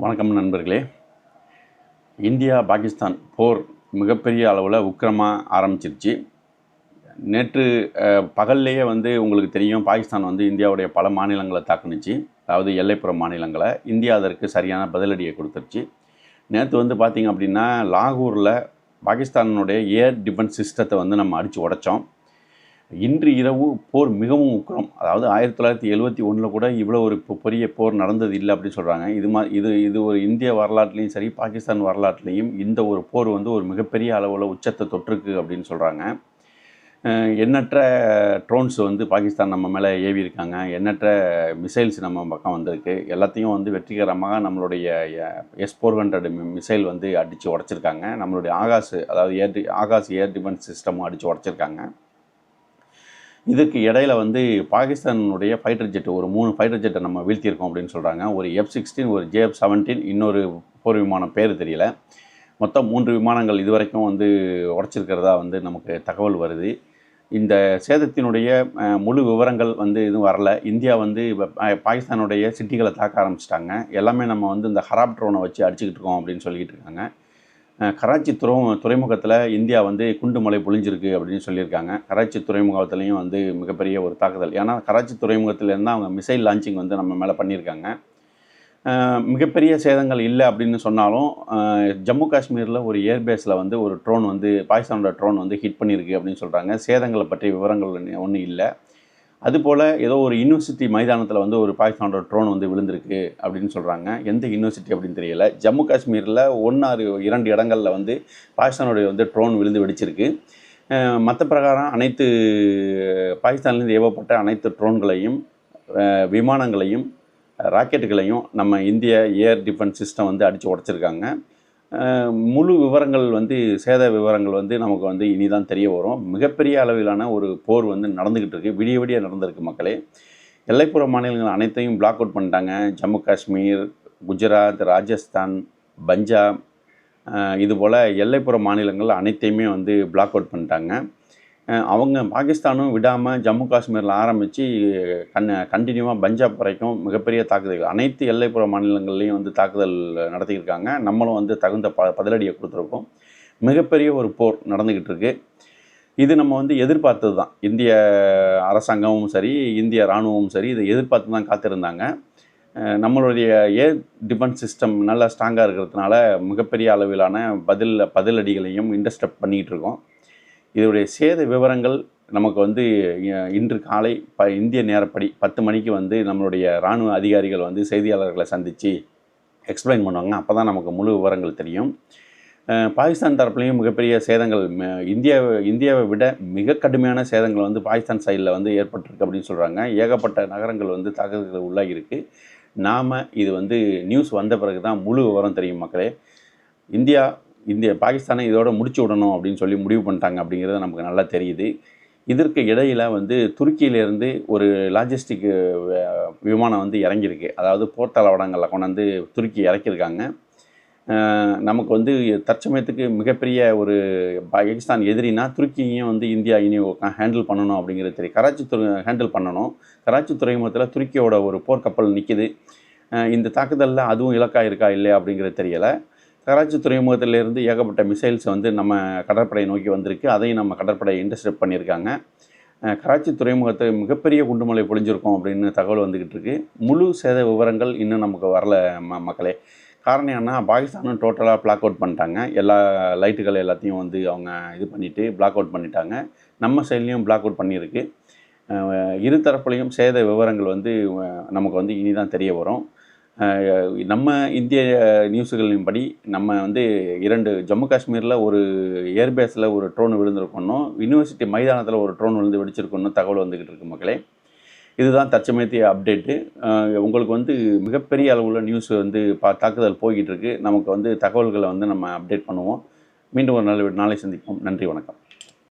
வணக்கம் நண்பர்களே. இந்தியா பாகிஸ்தான் போர் மிகப்பெரிய அளவில் உக்கிரமாக ஆரம்பிச்சிருச்சு. நேற்று பகல்லையே வந்து உங்களுக்கு தெரியும் பாகிஸ்தான் வந்து இந்தியாவுடைய பல மாநிலங்களை தாக்குனுச்சு. அதாவது எல்லைப்புற மாநிலங்களை. இந்தியா அதற்கு சரியான பதிலடியை கொடுத்துருச்சு. நேற்று வந்து பார்த்திங்க அப்படின்னா லாகூரில் பாகிஸ்தானுடைய ஏர் டிஃபென்ஸ் சிஸ்டத்தை வந்து நம்ம அடித்து உடைச்சோம். இன்று இரவு போர் மிகவும் உக்கிரம். அதாவது ஆயிரத்தி தொள்ளாயிரத்தி எழுபத்தி ஒன்றில் கூட இவ்வளோ ஒரு பெரிய போர் நடந்தது இல்லை அப்படின்னு சொல்கிறாங்க இது மா இது இது ஒரு இந்திய வரலாற்றுலேயும் சரி பாகிஸ்தான் வரலாற்றுலேயும் இந்த ஒரு போர் வந்து ஒரு மிகப்பெரிய அளவில் உச்சத்தை தொற்றுக்கு அப்படின்னு சொல்கிறாங்க எண்ணற்ற ட்ரோன்ஸ் வந்து பாகிஸ்தான் நம்ம மேலே ஏவி இருக்காங்க. எண்ணற்ற மிசைல்ஸ் நம்ம பக்கம் வந்திருக்கு. எல்லாத்தையும் வந்து வெற்றிகரமாக நம்மளுடைய எஸ் ஃபோர் ஹண்ட்ரட் மிசைல் வந்து அடித்து உடச்சிருக்காங்க. நம்மளுடைய ஆகாஷ் அதாவது ஏர் டி- ஆகாஷ் ஏர் டிஃபென்ஸ் சிஸ்டமும் அடித்து உடச்சிருக்காங்க. இதுக்கு இடையில வந்து பாகிஸ்தானுடைய ஃபைட்டர் ஜெட் ஒரு மூணு ஃபைட்டர் ஜெட்டை நம்ம வீழ்த்தியிருக்கோம் அப்படின்னு சொல்கிறாங்க ஒரு எஃப் சிக்ஸ்டீன் ஒரு ஜேஎஃப் செவன்டீன் இன்னொரு போர் விமானம் பேர் தெரியல. மொத்தம் மூன்று விமானங்கள் இதுவரைக்கும் வந்து உடச்சிருக்கிறதா வந்து நமக்கு தகவல் வருது. இந்த சேதத்தினுடைய முழு விவரங்கள் வந்து எதுவும் வரல. இந்தியா வந்து பாகிஸ்தானுடைய சிட்டிகளை தாக்க ஆரம்பிச்சிட்டாங்க. எல்லாமே நம்ம வந்து இந்த ஹராப் ட்ரோனை வச்சு அடிச்சுக்கிட்டு இருக்கோம் அப்படின்னு சொல்லிக்கிட்டு இருக்காங்க. கராச்சி துறை துறைமுகத்தில் இந்தியா வந்து குண்டு மலை பொழிஞ்சிருக்கு அப்படின்னு சொல்லியிருக்காங்க. கராச்சி துறைமுகத்துலேயும் வந்து மிகப்பெரிய ஒரு தாக்குதல். ஏன்னா கராச்சி துறைமுகத்திலேருந்து அவங்க மிசைல் லான்ச்சிங் வந்து நம்ம மேலே பண்ணியிருக்காங்க. மிகப்பெரிய சேதங்கள் இல்லை அப்படின்னு சொன்னாலும் ஜம்மு காஷ்மீரில் ஒரு ஏர்பேஸில் வந்து ஒரு ட்ரோன் வந்து பாகிஸ்தானோட ட்ரோன் வந்து ஹிட் பண்ணியிருக்கு அப்படின்னு சொல்கிறாங்க சேதங்களை பற்றிய விவரங்கள் ஒன்றும் இல்லை. அதுபோல் ஏதோ ஒரு யூனிவர்சிட்டி மைதானத்தில் வந்து ஒரு பாகிஸ்தானோட ட்ரோன் வந்து விழுந்திருக்கு அப்படின்னு சொல்கிறாங்க எந்த யூனிவர்சிட்டி அப்படின்னு தெரியல. ஜம்மு காஷ்மீரில் ஒன்றாறு இரண்டு இடங்களில் வந்து பாகிஸ்தானுடைய வந்து ட்ரோன் விழுந்து வெடிச்சிருக்கு. மற்ற பிரகாரம் அனைத்து பாகிஸ்தான்லேருந்து ஏவப்பட்ட அனைத்து ட்ரோன்களையும் விமானங்களையும் ராக்கெட்டுகளையும் நம்ம இந்திய ஏர் டிஃபென்ஸ் சிஸ்டம் வந்து அடித்து உடச்சிருக்காங்க. முழு விவரங்கள் வந்து சேத விவரங்கள் வந்து நமக்கு வந்து இனிதான் தெரிய வரும். மிகப்பெரிய அளவிலான ஒரு போர் வந்து நடந்துக்கிட்டு இருக்குது விடிய விடிய நடந்திருக்கு மக்களே. எல்லைப்புற மாநிலங்கள் அனைத்தையும் பிளாக் அவுட் பண்ணிட்டாங்க. ஜம்மு காஷ்மீர் குஜராத் ராஜஸ்தான் பஞ்சாப் இதுபோல் எல்லைப்புற மாநிலங்கள் அனைத்தையுமே வந்து பிளாக் அவுட் பண்ணிட்டாங்க. அவங்க பாகிஸ்தானும் விடாமல் ஜம்மு காஷ்மீரில் ஆரம்பித்து கண் கண்டினியூவாக பஞ்சாப் வரைக்கும் மிகப்பெரிய தாக்குதல்கள். அனைத்து எல்லைப்புற மாநிலங்கள்லேயும் வந்து தாக்குதல் நடத்தியிருக்காங்க. நம்மளும் வந்து தகுந்த ப பதிலடியை கொடுத்துருக்கோம். மிகப்பெரிய ஒரு போர் நடந்துக்கிட்டு இருக்குது இது நம்ம வந்து எதிர்பார்த்தது தான். இந்திய அரசாங்கமும் சரி இந்திய இராணுவமும் சரி இதை எதிர்பார்த்து தான் காத்திருந்தாங்க. நம்மளுடைய ஏர் டிஃபென்ஸ் சிஸ்டம் நல்லா ஸ்ட்ராங்காக இருக்கிறதுனால மிகப்பெரிய அளவிலான பதில் பதிலடிகளையும் இன்டர்ஸ்டப் பண்ணிகிட்டு இருக்கோம் இதனுடைய சேத விவரங்கள் நமக்கு வந்து இன்று காலை ப இந்திய நேரப்படி பத்து மணிக்கு வந்து நம்மளுடைய இராணுவ அதிகாரிகள் வந்து செய்தியாளர்களை சந்தித்து எக்ஸ்பிளைன் பண்ணுவாங்க. அப்போ தான் நமக்கு முழு விவரங்கள் தெரியும். பாகிஸ்தான் தரப்புலையும் மிகப்பெரிய சேதங்கள் ம- இந்தியாவை இந்தியாவை விட மிக கடுமையான சேதங்கள் வந்து பாகிஸ்தான் சைடில் வந்து ஏற்பட்டிருக்கு அப்படின்னு சொல்கிறாங்க ஏகப்பட்ட நகரங்கள் வந்து தாக்குதல்கள் உள்ளாகி இருக்குது நாம் இது வந்து நியூஸ் வந்த பிறகு தான் முழு விவரம் தெரியும் மக்களே. இந்தியா இந்திய பாகிஸ்தானை இதோட முடிச்சு விடணும் அப்படின்னு சொல்லி முடிவு பண்ணிட்டாங்க அப்படிங்கிறது நமக்கு நல்லா தெரியுது. இதற்கு இடையில் வந்து துருக்கியிலேருந்து ஒரு லாஜிஸ்டிக் விமானம் வந்து இறங்கியிருக்கு. அதாவது போர் தளவாடங்களில் கொண்டாந்து துருக்கி இறக்கியிருக்காங்க. நமக்கு வந்து தற்சமயத்துக்கு மிகப்பெரிய ஒரு பாகிஸ்தான் எதிரினா துருக்கியையும் வந்து இந்தியா இனி ஹேண்டில் பண்ணணும் அப்படிங்கிறது தெரியும். கராச்சி துறை ஹேண்டில் பண்ணணும். கராச்சி துறைமுகத்தில் துருக்கியோட ஒரு போர்க்கப்பல் நிற்கிது இந்த தாக்குதலில் அதுவும் இலக்காக இருக்கா இல்லையா அப்படிங்கிறது தெரியலை. கராச்சி துறைமுகத்திலிருந்து ஏகப்பட்ட மிசைல்ஸ் வந்து நம்ம கடற்படை நோக்கி வந்திருக்கு. அதையும் நம்ம கடற்படை இன்டர்செப்ட் பண்ணியிருக்காங்க. கராச்சி துறைமுகத்தை மிகப்பெரிய குண்டுமலை பொழிஞ்சிருக்கோம் அப்படின்னு தகவல் வந்துக்கிட்டு இருக்கு. முழு சேத விவரங்கள் இன்னும் நமக்கு வரல ம மக்களே. காரணம் என்ன பாகிஸ்தானும் டோட்டலாக பிளாக் அவுட் பண்ணிட்டாங்க. எல்லா லைட்டுகள் எல்லாத்தையும் வந்து அவங்க இது பண்ணிவிட்டு பிளாக் அவுட் பண்ணிட்டாங்க. நம்ம சைட்லேயும் பிளாக் அவுட் பண்ணியிருக்கு. இரு தரப்புலையும் சேத விவரங்கள் வந்து நமக்கு வந்து இனி தான் தெரிய வரும். நம்ம இந்திய நியூஸுகளின் படி நம்ம வந்து இரண்டு ஜம்மு காஷ்மீரில் ஒரு ஏர்பேஸில் ஒரு ட்ரோன் விழுந்திருக்கணும் யூனிவர்சிட்டி மைதானத்தில் ஒரு ட்ரோன் விழுந்து வெடிச்சிருக்கணும் தகவல் வந்துக்கிட்டு இருக்கு மக்களே. இதுதான் தற்சமயத்திய அப்டேட்டு உங்களுக்கு வந்து மிகப்பெரிய அளவில் நியூஸ் வந்து பா தாக்குதல் போய்கிட்டு இருக்கு. நமக்கு வந்து தகவல்களை வந்து நம்ம அப்டேட் பண்ணுவோம். மீண்டும் ஒரு நாள் நாளை சந்திப்போம். நன்றி வணக்கம்.